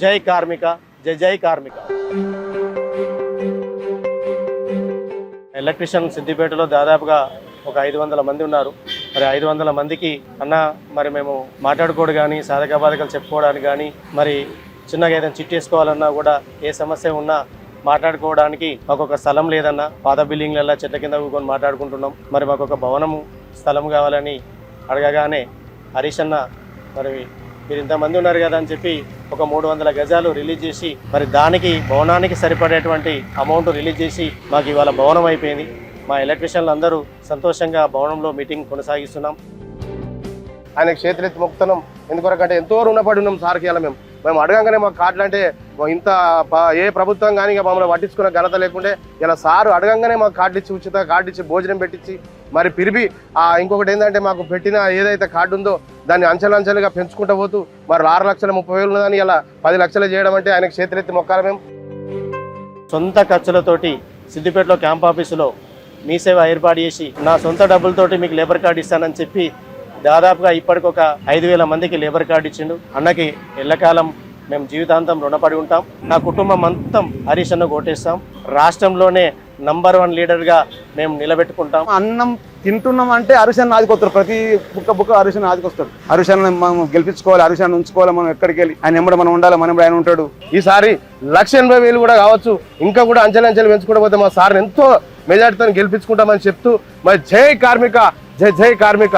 జై కార్మిక జై జై కార్మిక. ఎలక్ట్రిషియన్ సిద్దిపేటలో దాదాపుగా ఒక ఐదు వందల మంది ఉన్నారు. మరి ఐదు వందల మందికి అన్న మరి మేము మాట్లాడుకోవడం కానీ సాధక బాధకాలు చెప్పుకోవడానికి కానీ మరి చిన్నగా ఏదైనా చిట్టేసుకోవాలన్నా కూడా ఏ సమస్య ఉన్నా మాట్లాడుకోవడానికి మాకొక స్థలం లేదన్నా. పాత బిల్డింగ్లలో చెట్ల కింద కూకొని మాట్లాడుకుంటున్నాం. మరి మాకొక భవనము స్థలం కావాలని అడగగానే హరీష్ అన్న మరి మీరు ఇంతమంది ఉన్నారు కదా అని చెప్పి ఒక మూడు వందల గజాలు రిలీజ్ చేసి మరి దానికి భవనానికి సరిపడేటువంటి అమౌంట్ రిలీజ్ చేసి మాకు ఇవాళ భవనం అయిపోయింది. మా ఎలక్ట్రీషియన్లు అందరూ సంతోషంగా భవనంలో మీటింగ్ కొనసాగిస్తున్నాం. ఆయన చేతులెత్తి మొక్కుతున్నాం ఎందుకొరకంటే ఎంతో రుణపడి ఉన్నాం సార్కి ఇలా మేము. మేము అడగంగానే మాకు కార్డులు అంటే ఇంత ఏ ప్రభుత్వం కానీ మమ్మల్ని పట్టించుకున్న ఘనత లేకుంటే ఇలా సారు అడగంగానే మాకు కార్డు ఇచ్చి ఉచిత కార్డు ఇచ్చి భోజనం పెట్టించి మరి పిరిపి ఆ ఇంకొకటి ఏంటంటే మాకు పెట్టిన ఏదైతే కార్డు ఉందో దాన్ని అంచెలంచెలుగా పెంచుకుంటూ పోతూ మరి ఆరు లక్షల ముప్పై వేలు ఉన్నదని ఇలా పది లక్షలు చేయడం అంటే ఆయనకు చేతులెత్తి మొక్కాలి మేము. సొంత ఖర్చులతోటి సిద్దిపేటలో క్యాంప్ ఆఫీసులో మీ సేవ ఏర్పాటు చేసి నా సొంత డబ్బులతోటి మీకు లేబర్ కార్డు ఇస్తానని చెప్పి దాదాపుగా ఇప్పటికి ఒక ఐదు వేల మందికి లేబర్ కార్డు ఇచ్చిండు. అన్నకి ఎల్లకాలం మేము జీవితాంతం రుణపడి ఉంటాం. నా కుటుంబం అంతం హరీష్ అన్న కొట్టేస్తాం రాష్ట్రంలోనే నంబర్ వన్ లీడర్గా మేము నిలబెట్టుకుంటాం. అన్నం తింటున్నాం అంటే అరుషాన్ని ఆదికొస్తారు ప్రతి బుక్క బుక్క అరుషాన్ని ఆదికొస్తారు అరుషాన్ని మనం గెలిపించుకోవాలి అరుషాన్ని ఉంచుకోవాలి మనం ఎక్కడికి వెళ్ళి ఆయన ఎమ్మడ మనం ఉండాలి మనం ఆయన ఉంటాడు. ఈసారి లక్ష ఎనభై వేలు కూడా కావచ్చు ఇంకా కూడా అంచెలు అంచెలు పెంచుకుంటూ పోతే మా సార్ని ఎంతో మెజార్టీతో గెలిపించుకుంటామని చెప్తూ మరి జై కార్మిక జై జై కార్మిక.